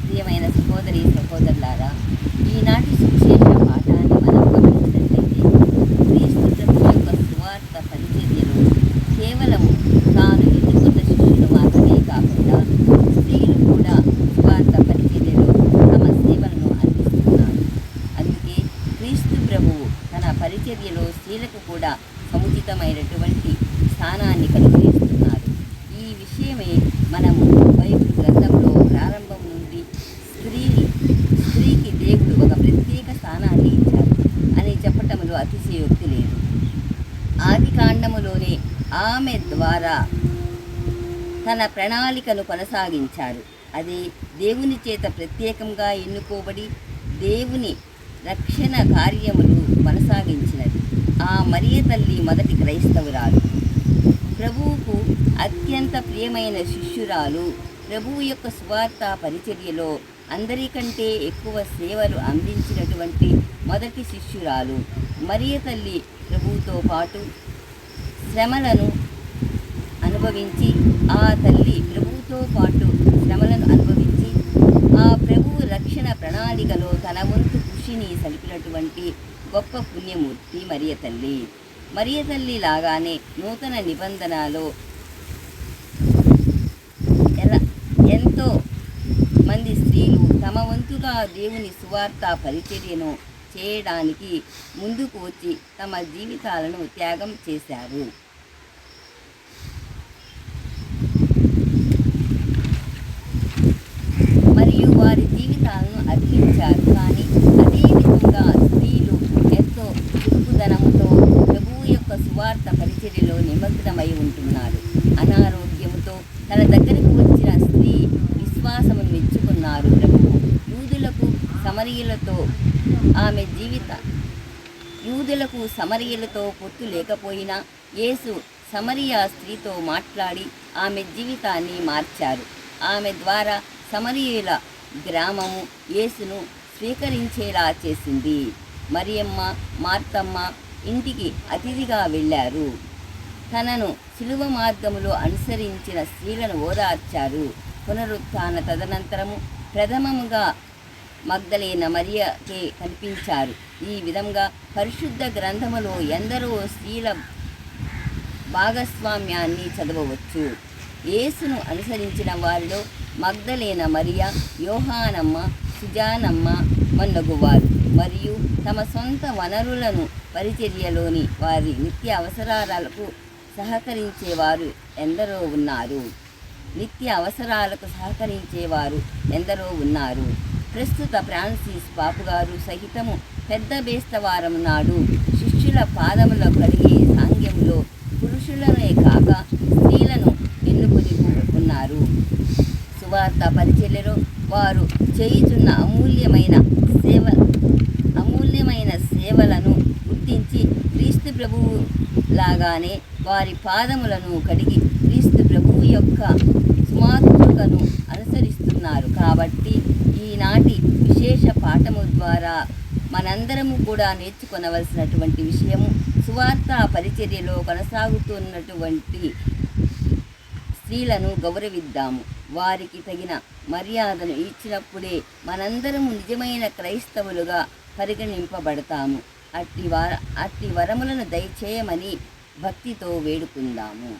ప్రియమైన సహోదరి సహోదరులారా ఈనాటి సువిశేష పాఠాన్ని మనం క్రీస్తు ప్రభు యొక్క సువార్త పరిచర్యలో కేవలం తాను ఎన్నుకున్న శిష్యులు మాత్రమే కాకుండా స్త్రీలు కూడా సువార్త పరిచర్యలో తమ సేవలను అందిస్తున్నారు. అందుకే క్రీస్తు ప్రభువు తన పరిచర్యలో స్త్రీలకు కూడా సముచితమైనటువంటి స్థానాన్ని కలిగి ఈ విషయమే మనము బైబిల్ గ్రంథంలో ప్రారంభం నుండి స్త్రీని స్త్రీకి దేవుడు ఒక ప్రత్యేక స్థానాన్ని ఇచ్చారు అని చెప్పటంలో అతిశయోక్తి లేదు. ఆది కాండములోనే ఆమె ద్వారా తన ప్రణాళికను కొనసాగించారు అది దేవుని చేత ప్రత్యేకంగా ఎన్నుకోబడి దేవుని రక్షణ కార్యములు కొనసాగించినది. ఆ మరియ తల్లి మొదటి క్రైస్తవురాలు. ప్రభువుకు అత్యంత ప్రియమైన శిష్యురాలు. ప్రభువు యొక్క సువార్త పరిచర్యలో అందరికంటే ఎక్కువ సేవలు అందించినటువంటి మొదటి శిష్యురాలు మరియ తల్లి ప్రభువుతో పాటు శ్రమలను అనుభవించి ఆ తల్లి ప్రభువుతో పాటు శ్రమలను అనుభవించి ఆ ప్రభువు రక్షణ ప్రణాళికలో తన వంతు కృషిని సలిపినటువంటి గొప్ప పుణ్యమూర్తి మరియ తల్లి. మరియ తల్లి లాగానే నూతన నిబంధనలో మంది స్త్రీలు తమ వంతుగా దేవుని సువార్త పరిచర్యను చేయడానికి ముందుకు వచ్చి తమ జీవితాలను త్యాగం చేశారు మరియు వారి జీవితాలను అర్పించారు కానీ అదే విధంగా స్త్రీలు ఎంతో చురుకుదనముతో ప్రభువు యొక్క సువార్త పరిచర్యలో నిమగ్నమై ఉంటున్నారు అనారోగ్యముతో తన దగ్గరకు వచ్చిన స్త్రీ విశ్వాసమును మెచ్చుకున్నారు ప్రభువు యూదులకు సమరీయులతో ఆమె జీవిత యూదులకు సమరియలతో పొత్తు లేకపోయినా యేసు సమరియా స్త్రీతో మాట్లాడి ఆమె జీవితాన్ని మార్చారు. ఆమె ద్వారా సమరీయుల గ్రామము యేసును స్వీకరించేలా చేసింది. మరియమ్మ మార్తమ్మ ఇంటికి అతిథిగా వెళ్ళారు. తనను శిలువ మార్గములో అనుసరించిన స్త్రీలను ఓదార్చారు. పునరుత్థాన తదనంతరము ప్రథమముగా మగ్ధలేన మరియకే కనిపించారు. ఈ విధంగా పరిశుద్ధ గ్రంథములో ఎందరో స్త్రీల భాగస్వామ్యాన్ని చదవవచ్చు. యేసును అనుసరించిన వారిలో మగ్ధలేన మరియ యోహానమ్మ సుజానమ్మ మొన్నగువారు. మరియు తమ సొంత వనరులను పరిచర్యలోని వారి నిత్య అవసరాలకు సహకరించేవారు ఎందరో ఉన్నారు. నిత్య అవసరాలకు సహకరించేవారు ఎందరో ఉన్నారు. ప్రస్తుత ఫ్రాన్సిస్ పాపు గారు సహితము పెద్ద బేస్తవారం నాడు శిష్యుల పాదముల కలిగే సాంగ్యంలో పురుషులనే కాక స్త్రీలను ఎన్నుకొని ఉన్నారు సువార్త పరిచర్యలో వారు చేయుచున్న అమూల్యమైన సేవ అమూల్యమైన సేవలను గుర్తించి క్రీస్తు ప్రభువు లాగానే వారి పాదములను కడిగి క్రీస్తు ప్రభువు యొక్క సుమాతృకను అనుసరిస్తున్నారు. కాబట్టి ఈనాటి విశేష పాఠము ద్వారా మనందరము కూడా నేర్చుకొనవలసినటువంటి విషయము సువార్త పరిచర్యలో కొనసాగుతున్నటువంటి స్త్రీలను గౌరవిద్దాము. వారికి తగిన మర్యాదను ఇచ్చినప్పుడే మనందరము నిజమైన క్రైస్తవులుగా పరిగణింపబడతాము. అట్టి వర అట్టి వరములను దయచేయమని భక్తితో వేడుకుందాము.